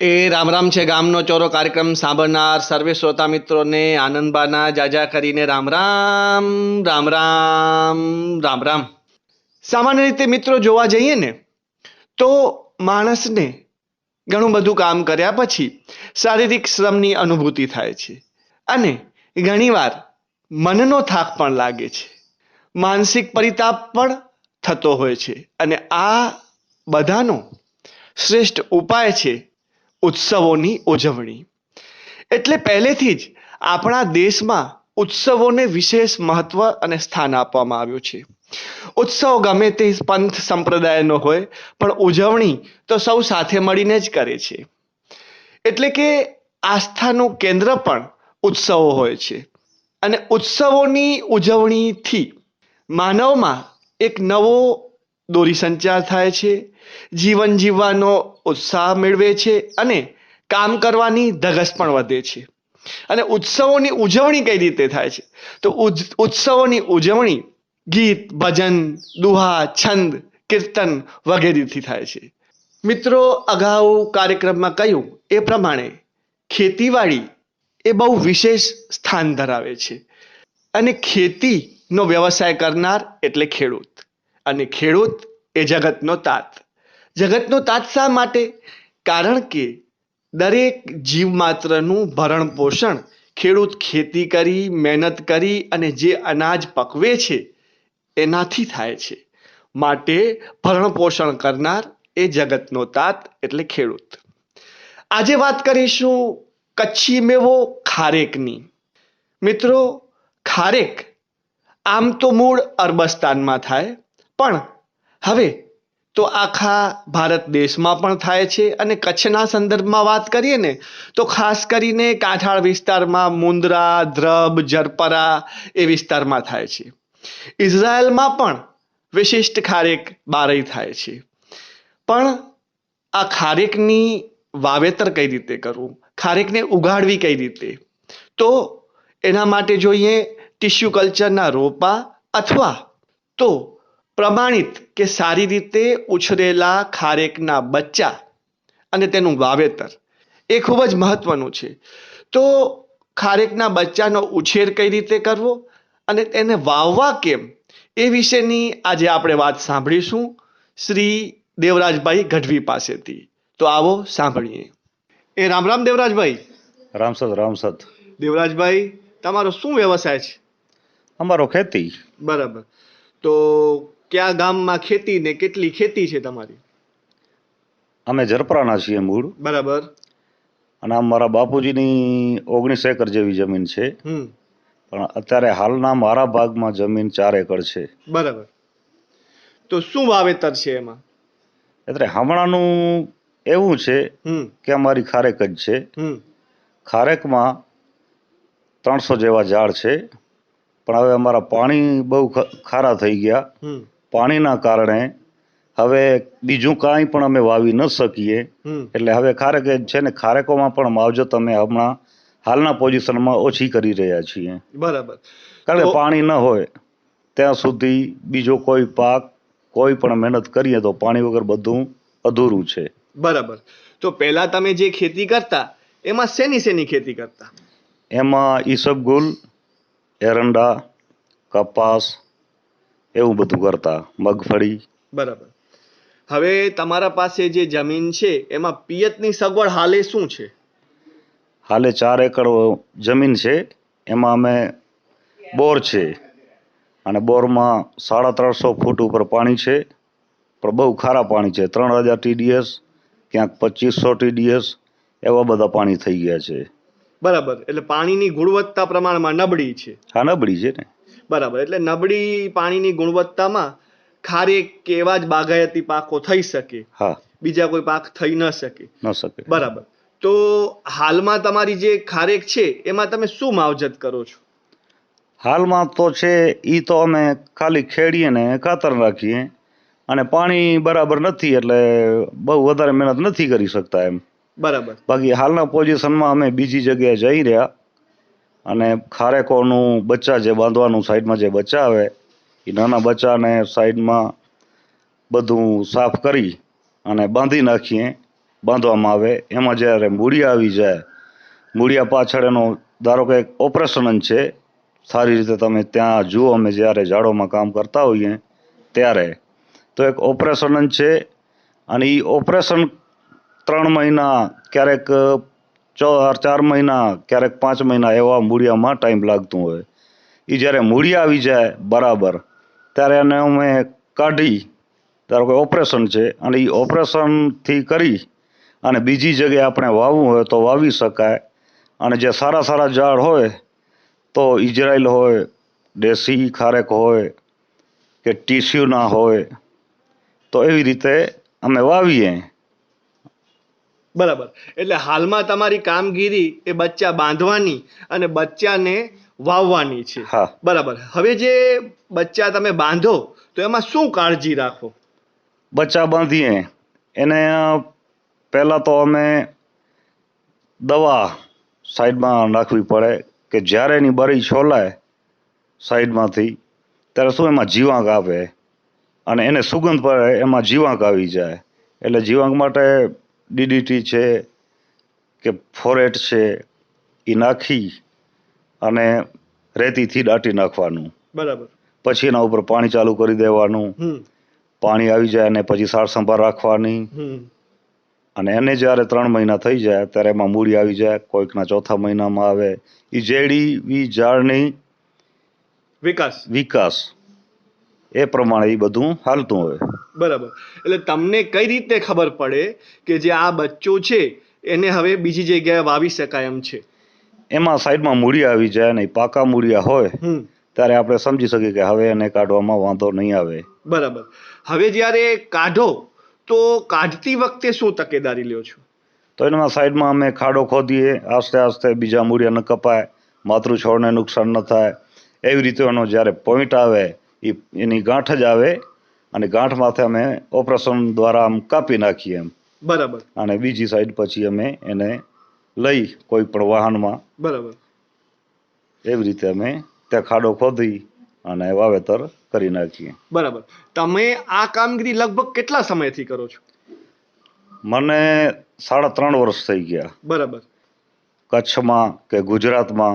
એ રામ રામ છે ગામનો ચોરો કાર્યક્રમ સાંભળનાર સર્વે શ્રોતા મિત્રોને આનંદબાના જાજા કરીને રામ રામ રામ રામ રામ રામ. સામાન્ય રીતે મિત્રો જોવા જઈએ ને, તો માણસને ઘણું બધું કામ કર્યા પછી શારીરિક શ્રમની અનુભૂતિ થાય છે. અને ઘણીવાર મનનો થાક પણ લાગે છે. માનસિક પરિતાપ પણ થતો હોય છે. અને આ બધાનો શ્રેષ્ઠ ઉપાય છે ઉત્સવોની ઉજવણી. એટલે પહેલેથી જ આપણા દેશમાં ઉત્સવોને વિશેષ મહત્વ અને સ્થાન આપવામાં આવ્યું છે. ઉત્સવ ગમે તે પંથ સંપ્રદાયનો હોય, પણ ઉજવણી તો સૌ સાથે મળીને જ કરે છે. એટલે કે આસ્થાનું કેન્દ્ર પણ ઉત્સવો હોય છે. અને ઉત્સવોની ઉજવણીથી માનવમાં એક નવો દોરી સંચાર થાય છે જીવન જીવવાનો ઉત્સાહ મેળવે છે અને કામ કરવાની ધગસ પણ વધે છે. અને ઉત્સવોની ઉજવણી કઈ રીતે થાય છે? તો ઉત્સવોની ઉજવણી ગીત, ભજન, દુહા, છંદ, કીર્તન વગેરેથી થાય છે. મિત્રો, અગાઉ કાર્યક્રમમાં કહ્યું એ પ્રમાણે ખેતીવાડી એ બહુ વિશેષ સ્થાન ધરાવે છે. અને ખેતીનો વ્યવસાય કરનાર એટલે ખેડૂત. અને ખેડૂત એ જગતનો તાત. જગતનો તાત શા માટે? કારણ કે દરેક જીવ માત્રનું ભરણ પોષણ, ખેડૂત ખેતી કરી, મહેનત કરી અને જે અનાજ પકવે છે, એનાથી થાય છે. માટે ભરણ પોષણ કરનાર એ જગતનો તાત એટલે ખેડૂત. આજે વાત કરીશું કચ્છી મેવો ખારેકની. મિત્રો, ખારેક આમ તો મૂળ અરબસ્તાનમાં થાય, પણ હવે તો આખા ભારત દેશમાં પણ થાય છે. અને કચ્છના સંદર્ભમાં વાત કરીએ ને, તો ખાસ કરીને કાંઠાળ વિસ્તારમાં મુંદ્રા, દ્રબ, જરપરા એ વિસ્તારમાં થાય છે. ઇઝરાયલમાં પણ વિશિષ્ટ ખારેક બારઈ થાય છે. પણ આ ખારેકની વાવેતર કઈ રીતે કરવું? ખારેકને ઉગાડવી કઈ રીતે? તો એના માટે જોઈએ ટિશ્યુ કલ્ચરના રોપા અથવા તો પ્રમાણિત કે સારી રીતે ઉછરેલા ખારેકના બચ્ચા અને તેનું વાવેતર. એ ખૂબ જ મહત્વનું છે. તો ખારેકના બચ્ચાનો ઉછેર કઈ રીતે કરવો અને તેને વાવવા કેમ? એ વિશેની આજે આપણે વાત સાંભળીશું શ્રી દેવરાજભાઈ ગઢવી પાસેથી. તો આવો સાંભળીએ. એ રામ રામ દેવરાજભાઈ. રામસદ રામસદ દેવરાજભાઈ તમારો શું વ્યવસાય છે? અમારો ખેતી. બરાબર. તો કયા ગામમાં ખેતી ને કેટલી ખેતી છે તમારી? અમે જરપરાના છીએ મૂળ. બરાબર. અને આમ મારા બાપુજીની ઓગણીસ એકર જેવી જમીન છે. પણ અત્યારે હાલના મારા ભાગમાં જમીન ચાર એકર છે. બરાબર. તો શું વાવેતર છે એમાં? એટલે હમણાંનું એવું છે કે અમારી ખારેક જ છે. ખારેકમાં ત્રણસો જેવા ઝાડ છે. પણ હવે અમારા પાણી બહુ ખારા થઈ ગયા. પાણીના કારણે હવે બીજું કાંઈ પણ અમે વાવી ન શકીએ. એટલે હવે ખારેક છે ને ખારેકોમાં પણ માવજત અમે હમણાં હાલના પોઝિશનમાં ઓછી કરી રહ્યા છીએ. બરાબર. કારણ કે પાણી ન હોય ત્યાં સુધી બીજો કોઈ પાક કોઈ પણ મહેનત કરીએ તો પાણી વગર બધું અધૂરું છે. બરાબર. તો પહેલા તમે જે ખેતી કરતા એમાં શેની શેની ખેતી કરતા? એમાં ઈસબગુલ એરંડા કપાસ એવું બધું કરતા મગફળી બરાબર. હવે તમારા પાસે જે જમીન છે એમાં પિયતની સગવડ હાલે શું છે? હાલે ચાર એકર જમીન છે એમાં અમે બોર છે. અને બોરમાં સાડા ત્રણસો ફૂટ ઉપર પાણી છે પણ બહુ ખારા પાણી છે. ત્રણ હજાર ટીડીએસ ક્યાંક પચીસો ટીડીએસ એવા બધા પાણી થઈ ગયા છે. બરાબર. એટલે પાણીની ગુણવત્તા પ્રમાણમાં નબળી છે. હા નબળી છે ને. બરાબર. એટલે નબળી પાણીની ગુણવત્તામાં ખારેક કે એવા જ બાગાયતી પાકો થઈ શકે. હા. બીજા કોઈ પાક થઈ ન શકે. ન શકે. બરાબર. તો હાલમાં તમારી જે ખારેક છે એમાં તમે શું માવજત કરો છો? હાલમાં તો છે એ તો અમે ખાલી ખેડીએ ને ખાતર રાખીએ અને પાણી બરાબર નથી એટલે બહુ વધારે મહેનત નથી કરી શકતા એમ. બરાબર. બાકી હાલના પોઝિશનમાં અમે બીજી જગ્યાએ જઈ રહ્યા. અને ખારેકોનું બચ્ચા જે બાંધવાનું સાઈડમાં જે બચ્ચા આવે, એ નાના બચ્ચાને સાઈડમાં બધું સાફ કરી અને બાંધી નાખીએ, બાંધવામાં આવે. એમાં જ્યારે મૂળિયા આવી જાય, મૂળિયા પાછળ એનો ધારો કે ઓપરેશન છે, સારી રીતે તમે ત્યાં જુઓ, અમે જ્યારે ઝાડોમાં કામ કરતા હોઈએ ત્યારે. તો એક ઓપરેશન છે અને એ ઓપરેશન ત્રણ મહિના ક્યારેક ચાર ચાર મહિના, ક્યારેક પાંચ મહિના એવા મૂળિયામાં ટાઈમ લાગતું હોય. એ જ્યારે મૂળિયા આવી જાય બરાબર, ત્યારે એને અમે કાઢી, ધારો કે ઓપરેશન છે, અને એ ઓપરેશનથી કરી, અને બીજી જગ્યાએ આપણે વાવવું હોય તો વાવી શકાય. અને જે સારા સારા ઝાડ હોય, તો ઇઝરાયલ હોય, દેશી ખારેક હોય, કે ટીસ્યુના હોય, તો એવી રીતે અમે વાવીએ. બરાબર. એટલે હાલમાં તમારી કામગીરી એ બચ્ચા બાંધવાની અને બચ્ચાને વાવવાની છે. હા. બરાબર. હવે જે બચ્ચા તમે બાંધો તો એમાં શું કાળજી રાખો? બચ્ચા બાંધીએ. એને પહેલાં તો અમે દવા સાઈડમાં નાખવી પડે કે જ્યારે એની બરી છોલાય સાઈડમાંથી ત્યારે શું એમાં જીવાંક આવે? અને એને સુગંધ પડે એમાં જીવાંક આવી જાય. એટલે જીવાંક માટે ડીડીટી છે કે ફોરેટ છે એ નાખી અને રેતીથી દાટી નાખવાનું. બરાબર. પછી એના ઉપર પાણી ચાલુ કરી દેવાનું. પાણી આવી જાય અને પછી સાર સંભાળ રાખવાની. અને એને જ્યારે ત્રણ મહિના થઈ જાય ત્યારે એમાં મૂડી આવી જાય કોઈકના ચોથા મહિનામાં આવે. એ જેડી ઝાડની વિકાસ. વિકાસ. એ પ્રમાણે એ બધું હાલતું હોય. બરાબર. એટલે તમને કઈ રીતે ખબર પડે કે જે આ બચ્ચો છે એને હવે બીજી જગ્યાએ વાવી શકાય એમ છે? એમાં સાઈડમાં મૂળિયા આવી જાય અને પાકા મૂળિયા હોય ત્યારે આપણે સમજી શકીએ કે હવે એને કાઢવામાં વાંધો નહીં આવે. બરાબર. હવે જ્યારે કાઢો તો કાઢતી વખતે શું તકેદારી લ્યો છો? તો એનામાં સાઈડમાં અમે ખાડો ખોદીએ આસ્તે આસ્તે બીજા મૂળિયા ન કપાય માતૃ છોડને નુકસાન ન થાય. એવી રીતે એનો જ્યારે પોઈન્ટ આવે એ એની ગાંઠ જ આવે અને ગાંઠ માથે અમે ઓપરેશન દ્વારા આમ કાપી નાખીએ એમ. બરાબર. અને બીજી સાઈડ પછી અમે એને લઈ કોઈ પણ વાહનમાં. બરાબર. એવી રીતે અમે ત્યાં ખાડો ખોદી અને વાવેતર કરી નાખીએ. બરાબર. તમે આ કામગીરી લગભગ કેટલા સમયથી કરો છો? મને સાડા ત્રણ વર્ષ થઈ ગયા. બરાબર. કચ્છમાં કે ગુજરાતમાં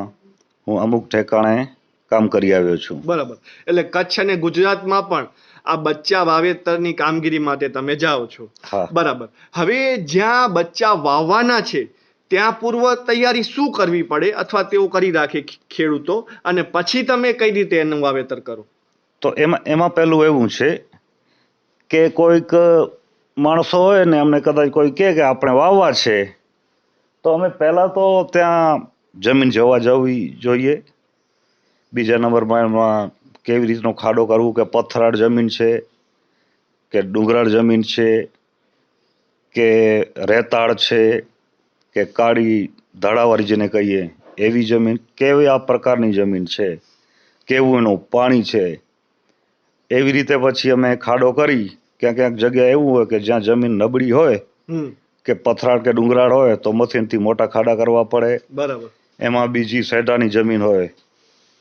હું અમુક ઠેકાણે કામ કરી આવ્યો છું. બરાબર. એટલે કચ્છ અને ગુજરાતમાં પણ આ બચ્ચા વાવેતરની કામગીરી માટે તમે જાઓ છો. હા. બરાબર. હવે જ્યાં બચ્ચા વાવવાના છે ત્યાં પૂર્વ તૈયારી શું કરવી પડે અથવા તેઓ કરી રાખે ખેડૂતો? અને પછી તમે કઈ રીતે એનું વાવેતર કરો? તો એમાં એમાં પહેલું એવું છે કે કોઈક માણસો હોય ને અમને કદાચ કોઈ કહે કે આપણે વાવવા છે તો અમે પહેલાં તો ત્યાં જમીન જોવા જવી જોઈએ. બીજા નંબરમાં એમાં કેવી રીતનો ખાડો કરવું કે પથરાળ જમીન છે કે ડુંગરાળ જમીન છે કે રેતાળ છે કે કાળી ધડાવાળી જેને કહીએ એવી જમીન કેવી આ પ્રકારની જમીન છે કેવું એનું પાણી છે એવી રીતે પછી અમે ખાડો કરી ક્યાંક ક્યાંક જગ્યા એવું હોય કે જ્યાં જમીન નબળી હોય કે પથરાળ કે ડુંગરાળ હોય તો મથીનથી મોટા ખાડા કરવા પડે. બરાબર. એમાં બીજી સેડાની જમીન હોય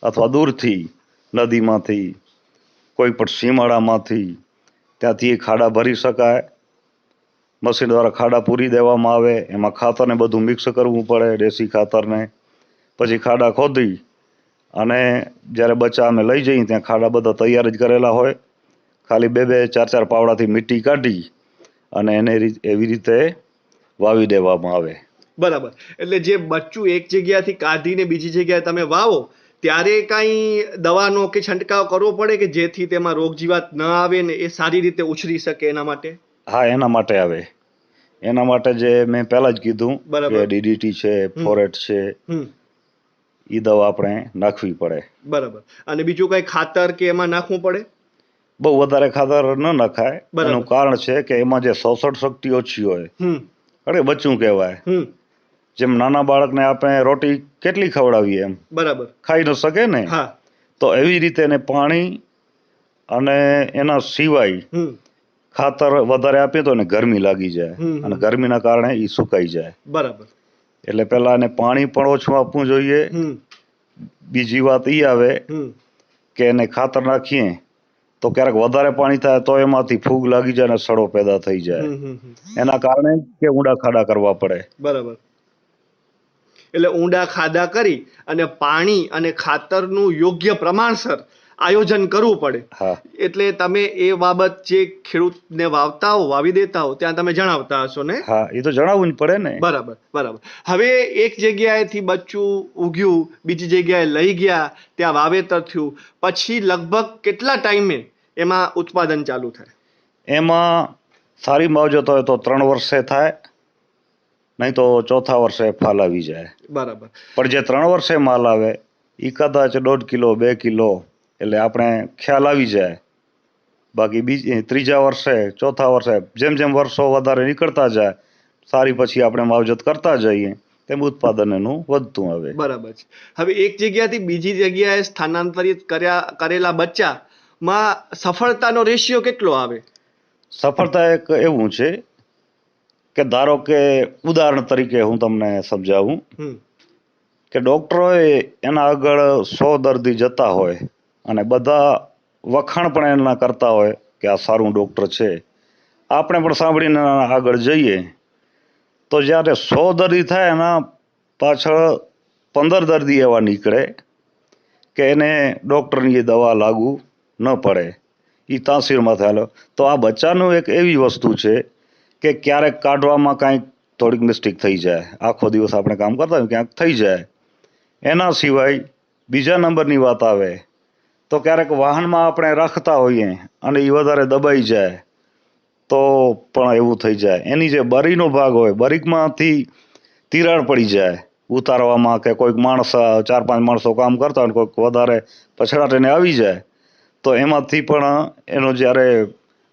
અથવા દૂરથી, નદીમાંથી, કોઈ પણ સીમાડામાંથી, ત્યાંથી એ ખાડા ભરી શકાય. મશીન દ્વારા ખાડા પૂરી દેવામાં આવે, એમાં ખાતરને બધું મિક્સ કરવું પડે, દેશી ખાતરને. પછી ખાડા ખોદી અને જ્યારે બચ્ચા અમે લઈ જઈએ, ત્યાં ખાડા બધા તૈયાર જ કરેલા હોય. ખાલી બે બે, ચાર ચાર પાવડાથી મીઠી કાઢી અને એને એવી રીતે વાવી દેવામાં આવે. બરાબર. એટલે જે બચ્ચું એક જગ્યાથી કાઢીને બીજી જગ્યાએ તમે વાવો ત્યારે કાંઈ દવાનો કે છંટકાવ કરવો પડે કે જેથી તેમાં રોગ જીવાત ન આવે ને એ સારી રીતે ઉછરી શકે એના માટે? હા એના માટે આવે. એના માટે જે મેં પહેલા જ કીધું બરાબર. કે ડીડીટી છે ફોરેટ છે એ દવા આપણે નાખવી પડે. બરાબર. અને બીજું કઈ ખાતર કે એમાં નાખવું પડે? બહુ વધારે ખાતર ન નખાય. એનું કારણ છે કે એમાં જે શોષણ શક્તિ ઓછી હોય. અરે બચ્ચું કહેવાય. હમ. જેમ નાના બાળકને આપણે રોટી કેટલી ખવડાવીએ એમ. બરાબર. ખાઈ ન શકે ને? હા. તો એવી રીતે એને પાણી અને એના સિવાય ખાતર વધારે આપીએ તો એને ગરમી લાગી જાય. અને ગરમીના કારણે એ સુકાઈ જાય. બરાબર. એટલે પહેલા એને પાણી પણ ઓછું આપવું જોઈએ. બીજી વાત એ આવે કે એને ખાતર નાખીએ તો ક્યારેક વધારે પાણી થાય તો એમાંથી ફૂગ લાગી જાય અને સડો પેદા થઈ જાય. એના કારણે કે ઊંડા ખાડા કરવા પડે. બરાબર. એટલે ઊંડા ખાડા કરી અને પાણી અને ખાતરનું યોગ્ય પ્રમાણસર આયોજન કરવું પડે. એટલે તમે એ બાબત જે ખેડૂતને વાવતા હો વાવી દેતા હો ત્યાં તમે જણાવતા હશો ને? હા એ તો જણાવવું જ પડે ને. બરાબર બરાબર. હવે એક જગ્યાએથી બચ્ચું ઉગ્યું બીજી જગ્યાએ લઈ ગયા ત્યાં વાવેતર થયું. પછી લગભગ કેટલા ટાઈમે એમાં ઉત્પાદન ચાલુ થાય? એમાં સારી માવજત હોય તો ત્રણ વર્ષે થાય. નહીં તો ચોથા વર્ષે ફાલ આવી જાય. બરાબર. પણ જે ત્રણ વર્ષે માલ આવે એ કદાચ દોઢ કિલો બે કિલો એટલે આપણે ખ્યાલ આવી જાય. બાકી બીજી ત્રીજા વર્ષે ચોથા વર્ષે જેમ જેમ વર્ષો વધારે નીકળતા જાય સારી પછી આપણે માવજત કરતા જઈએ તેમ ઉત્પાદન એનું વધતું આવે. બરાબર છે. હવે એક જગ્યાથી બીજી જગ્યાએ સ્થાનાંતરિત કર્યા કરેલા બચ્ચામાં સફળતાનો રેશિયો કેટલો આવે? સફળતા એક એવું છે કે ધારો કે ઉદાહરણ તરીકે હું તમને સમજાવું કે ડૉક્ટરોએ એના આગળ સો દર્દી જતા હોય અને બધા વખાણ પણ એના કરતા હોય કે આ સારું ડૉક્ટર છે. આપણે પણ સાંભળીને આગળ જઈએ તો જ્યારે સો દર્દી થાય એના પાછળ પંદર દર્દી એવા નીકળે કે એને ડૉક્ટરની એ દવા લાગુ ન પડે. એ તાસીરમાં થયેલો તો આ બચ્ચાનું એક એવી વસ્તુ છે કે ક્યારેક કાઢવામાં કાંઈક થોડીક મિસ્ટેક થઈ જાય. આખો દિવસ આપણે કામ કરતા હોય ક્યાંક થઈ જાય. એના સિવાય બીજા નંબરની વાત આવે, તો ક્યારેક વાહનમાં આપણે રાખતા હોઈએ અને એ વધારે દબાઈ જાય, તો પણ એવું થઈ જાય. એની જે બરીનો ભાગ હોય, બરીકમાંથી તિરાડ પડી જાય ઉતારવામાં કે કોઈક માણસ ચાર પાંચ માણસો કામ કરતા હોય કોઈક વધારે પછડાટીને આવી જાય, તો એમાંથી પણ એનો જ્યારે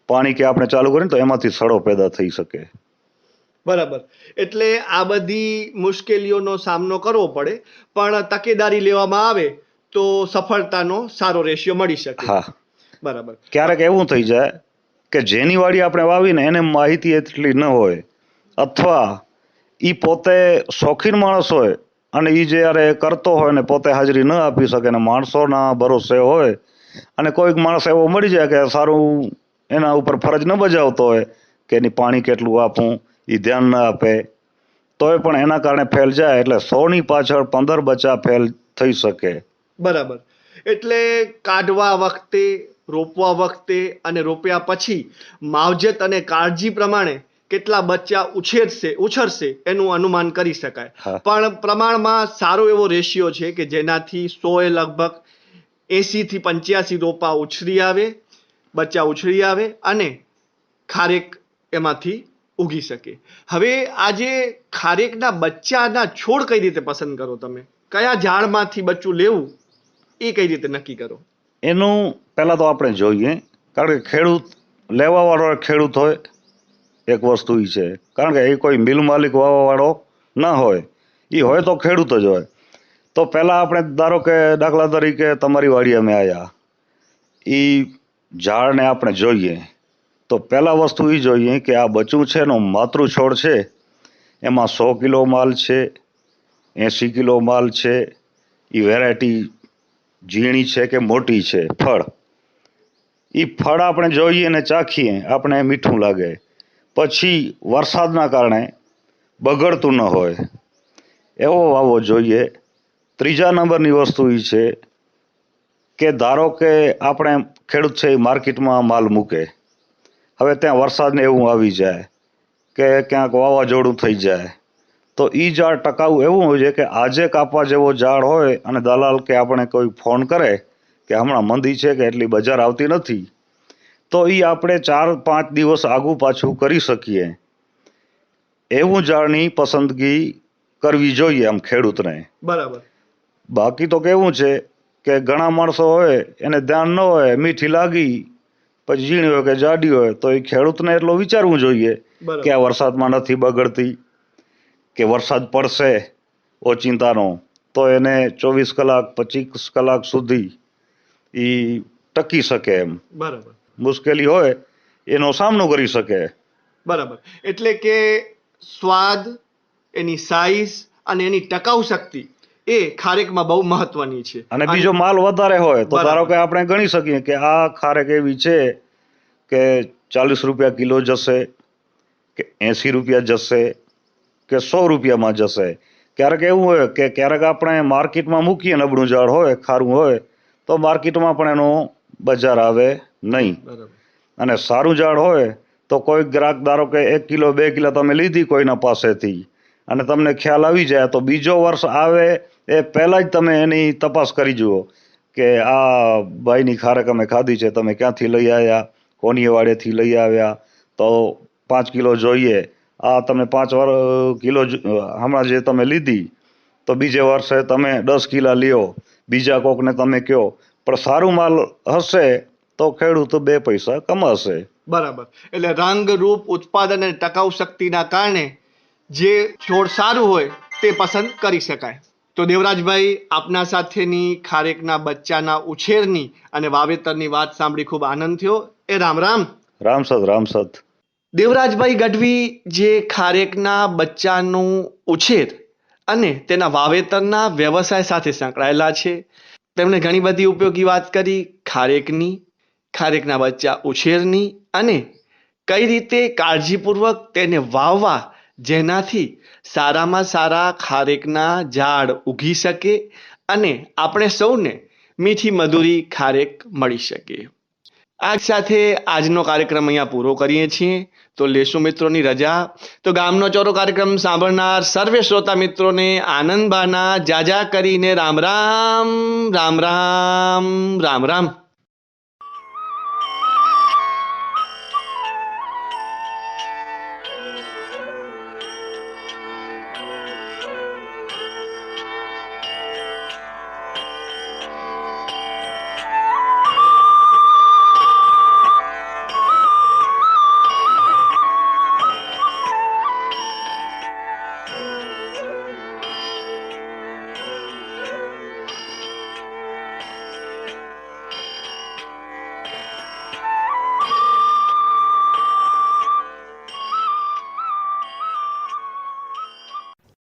પાણી કે આપણે ચાલુ કરીએ તો એમાંથી સડો પેદા થઈ શકે. બરાબર. એટલે આ બધી મુશ્કેલીઓનો સામનો કરવો પડે પણ તકેદારી લેવામાં આવે તો સફળતાનો સારો રેશિયો મળી શકે. હા. બરાબર. ક્યારેક એવું થઈ જાય કે જેની વાડી આપણે વાવીને એને માહિતી એટલી ન હોય અથવા એ પોતે શોખીન માણસ હોય અને એ જ્યારે કરતો હોય ને પોતે હાજરી ન આપી શકે ને માણસોના ભરોસે હોય અને કોઈક માણસ એવો મળી જાય કે સારું એના ઉપર ફરજ ન બજાવતો હોય કે એની પાણી કેટલું આપવું એ ધ્યાન ન આપે. તોય પણ એના કારણે ફેલ જાય એટલે સોની પાછળ પંદર બચા ફેલ થઈ શકે. બરાબર. એટલે કાઢવા વખતે રોપવા વખતે અને રોપ્યા પછી માવજત અને કાળજી પ્રમાણે કેટલા બચ્ચા ઉછેરશે ઉછરશે એનું અનુમાન કરી શકાય. પણ પ્રમાણમાં સારો એવો રેશિયો છે કે જેનાથી સોએ લગભગ એસી થી પંચ્યાસી રોપા ઉછરી આવે બચ્ચા ઉછળી આવે અને ખારેક એમાંથી ઉગી શકે. હવે આજે ખારેકના બચ્ચાના છોડ કઈ રીતે પસંદ કરો તમે? કયા ઝાડમાંથી બચ્ચું લેવું? એ કઈ રીતે નક્કી કરો? એનું પહેલાં તો આપણે જોઈએ. કારણ કે ખેડૂત, લેવાવાળો ખેડૂત હોય, એક વસ્તુ એ છે. કારણ કે એ કોઈ મિલ માલિક વાવવાવાળો ના હોય. એ હોય તો ખેડૂત જ હોય. તો પહેલાં આપણે ધારો કે દાખલા તરીકે તમારી વાડી અમે આવ્યા એ ઝાડને આપણે જોઈએ, તો પહેલાં વસ્તુ એ જોઈએ કે આ બચ્ચું છે એનો માતૃ છોડ છે. એમાં સો કિલો માલ છે એંસી કિલો માલ છે. એ વેરાયટી ઝીણી છે કે મોટી છે? ફળ. એ ફળ આપણે જોઈએ ને ચાખીએ, આપણે મીઠું લાગે. પછી વરસાદના કારણે બગડતું ન હોય. એવો વાવો જોઈએ. ત્રીજા નંબરની વસ્તુ એ છે કે ધારો કે આપણે ખેડૂત છે એ માર્કેટમાં માલ મૂકે. હવે ત્યાં વરસાદને એવું આવી જાય કે ક્યાંક વાવાઝોડું થઈ જાય. તો એ ઝાડ ટકાઉ એવું હોય છે કે આજે કાપવા જેવો ઝાડ હોય અને દલાલ કે આપણે કોઈ ફોન કરે કે હમણાં મંદી છે કે એટલી બજાર આવતી નથી તો એ આપણે ચાર પાંચ દિવસ આગું પાછું કરી શકીએ. એવું ઝાડની પસંદગી કરવી જોઈએ આમ ખેડૂતને. બરાબર. બાકી તો કેવું છે કે ઘણા માણસો હોય એને ધ્યાન ન હોય મીઠી લાગી પછી ઝીણી હોય કે જાડી હોય તો એ ખેડૂતને એટલું વિચારવું જોઈએ કે આ વરસાદમાં નથી બગડતી કે વરસાદ પડશે ઓચિંતાનો તો એને ચોવીસ કલાક પચીસ કલાક સુધી એ ટકી શકે એમ. બરાબર. મુશ્કેલી હોય એનો સામનો કરી શકે. બરાબર. એટલે કે સ્વાદ એની સાઈઝ અને એની ટકાઉ શક્તિ એ ખારેકમાં બહુ મહત્વની છે. અને બીજો માલ વધારે હોય તો. ધારો કે આપણે ગણી શકીએ કે આ ખારેક એવી છે કે ચાલીસ રૂપિયા કિલો જશે કે એંસી રૂપિયા જશે કે સો રૂપિયામાં જશે. ક્યારેક એવું હોય કે ક્યારેક આપણે માર્કેટમાં મૂકીએ નબળું ઝાડ હોય ખારું હોય તો માર્કેટમાં પણ એનો બજાર આવે નહીં. અને સારું ઝાડ હોય તો કોઈ ગ્રાહક ધારો કે એક કિલો બે કિલો તમે લીધી કોઈના પાસેથી અને તમને ખ્યાલ આવી જાય તો બીજો વર્ષ આવે એ પહેલાં જ તમે એની તપાસ કરી જુઓ કે આ ભાઈની ખારેક અમે ખાધી છે, તમે ક્યાંથી લઈ આવ્યા, કોની વાડેથી લઈ આવ્યા? તો પાંચ કિલો જોઈએ. આ તમે પાંચ વાર કિલો હમણાં જે તમે લીધી, તો બીજે વર્ષે તમે દસ કિલા લ્યો. બીજા કોકને તમે કહો પણ સારું માલ હશે તો ખેડૂત બે પૈસા કમાશે. બરાબર. એટલે રંગ રૂપ ઉત્પાદન અને ટકાઉ શક્તિના કારણે જે છોડ સારું હોય તે પસંદ કરી શકાય. તો દેવરાજભાઈ આપના સાથેની ખારેકના બચ્ચાના ઉછેરની અને વાવેતરની વાત સાંભળી ખૂબ આનંદ થયો. એ રામ રામ. રામસદ રામસદ દેવરાજભાઈ ગઢવી જે ખારેકના બચ્ચાનું ઉછેર અને તેના વાવેતરના વ્યવસાય સાથે સંકળાયેલા છે. તેમણે ઘણી બધી ઉપયોગી વાત કરી ખારેકની ખારેકના બચ્ચા ઉછેરની અને કઈ રીતે કાળજીપૂર્વક તેને વાવવા જેનાથી સારામાં સારા ખારેકના ઝાડ ઉગી શકે અને આપણે સૌને મીઠી મધુરી ખારેક મળી શકે. આ સાથે આજનો કાર્યક્રમ અહીંયા પૂરો કરીએ છીએ. તો લેશું મિત્રોની રજા. તો ગામનો ચોરો કાર્યક્રમ સાંભળનાર સર્વે શ્રોતા મિત્રોને આનંદબાના જાજા કરીને રામ રામ રામ રામ રામ રામ.